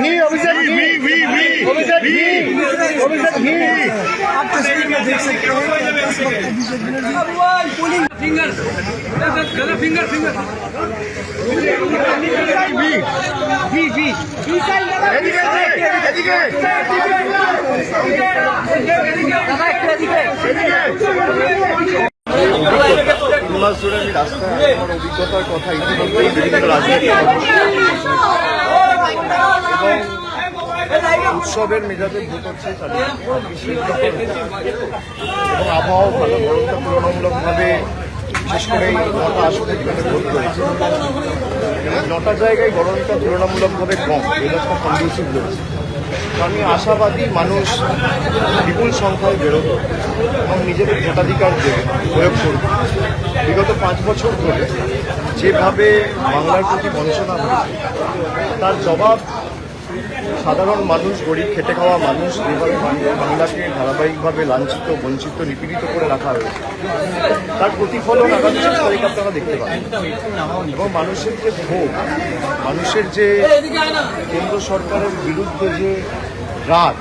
ঘি অভিষেক ঘি অভিষেক ঘি অভিষেক ঘি। ফিঙ্গার ফিঙ্গার ফিঙ্গার মাস জুড়ে আমি রাস্তায় আমার অভিজ্ঞতার কথা ইতিমধ্যেই বিভিন্ন রাজনৈতিক উৎসবের মেজাজে ভোট হচ্ছে। এবং আবহাওয়া ভালো। গরমটা তুলনামূলকভাবে বিশেষ করে এই নটা আসনে যেখানে ভোট রয়েছে। নটা জায়গায় গরমটা তুলনামূলকভাবে কম, মেজাজটা কন্ডিউসিভ রয়েছে আমি আশাবাদী মানুষ বিপুল সংখ্যায় বেরোবে এবং নিজেদের ভোটাধিকার দেবে, প্রয়োগ করবে। বিগত পাঁচ বছর ধরে যেভাবে বাংলার প্রতি বঞ্চনা হয়েছে, তার জবাব সাধারণ মানুষ, গরিব, খেটে খাওয়া মানুষ, যেভাবে বাংলা- বাংলাকে ধারাবাহিকভাবে লাঞ্ছিত, বঞ্চিত, নিপীড়িত করে রাখা হয়েছে, তার প্রতিফলন আগামী শেষ তারিখ আপনারা দেখতে পাবেন। এবং মানুষের যে ক্ষোভ, মানুষের যে কেন্দ্র সরকারের বিরুদ্ধে যে রাগ,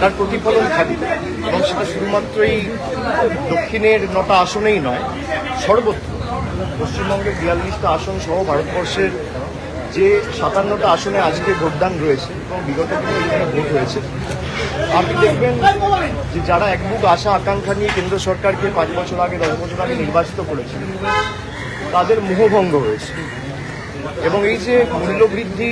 তার প্রতিফলন থাকবে এবং সেটা শুধুমাত্রই দক্ষিণের নটা আসনেই নয়, সর্বত্র। পশ্চিমবঙ্গের বিয়াল্লিশটা আসন সহ ভারতবর্ষের যে সাতান্নটা আসনে আজকে ভোটদান রয়েছে, এবং বিগত দিনে ভোট হয়েছে, আপনি দেখবেন যে যারা এক বুক আশা আকাঙ্ক্ষা নিয়ে কেন্দ্র সরকারকে পাঁচ বছর আগে, দশ বছর আগে নির্বাচিত করেছিল তাদের মোহভঙ্গ হয়েছে। এবং এই যে মূল্যবৃদ্ধি,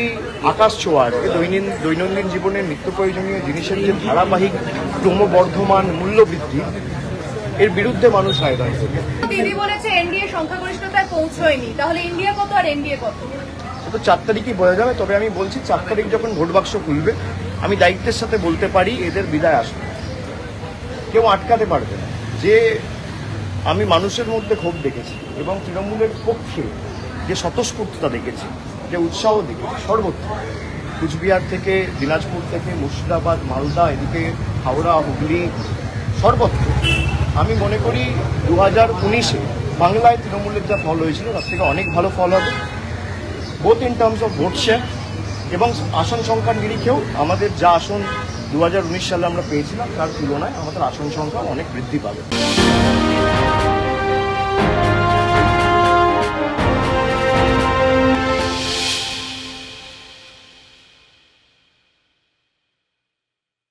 আকাশ ছোঁয়া আজকে দৈনিন, দৈনন্দিন জীবনের নিত্য প্রয়োজনীয় জিনিসের যে ধারাবাহিক ক্রমবর্ধমান মূল্যবৃদ্ধি, এর বিরুদ্ধে মানুষ করবে দিদি বলেছে, এনডিএ সংখ্যাগরিষ্ঠতায় পৌঁছয়নি। তাহলে ইন্ডিয়া কত আর এনডিএ কত? তো চার তারিখই বোঝা যাবে। তবে আমি বলছি, চার তারিখ যখন ভোট বাক্স খুলবে, আমি দায়িত্বের সাথে বলতে পারি, এদের বিদায় আসবে। কেউ আটকাতে পারবে না। যে আমি মানুষের মধ্যে ক্ষোভ দেখেছি এবং তৃণমূলের পক্ষে যে স্বতঃস্ফূর্ততা দেখেছি, যে উৎসাহ দেখেছি, সর্বত্র। কুচবিহার থেকে, দিনাজপুর থেকে, মুর্শিদাবাদ, মালদা, এদিকে হাওড়া, হুগলি, সর্বত্র। আমি মনে করি দু হাজার উনিশে বাংলায় তৃণমূলের যা ফল হয়েছিল, তার থেকে অনেক ভালো ফল হবে। Both in terms of vote share এবং আসন সংখ্যার নিরিখেও আমাদের যা আসন দু হাজার উনিশ সালে আমরা পেয়েছিলাম, তার তুলনায় আমাদের আসন সংখ্যা অনেক বৃদ্ধি পাবে।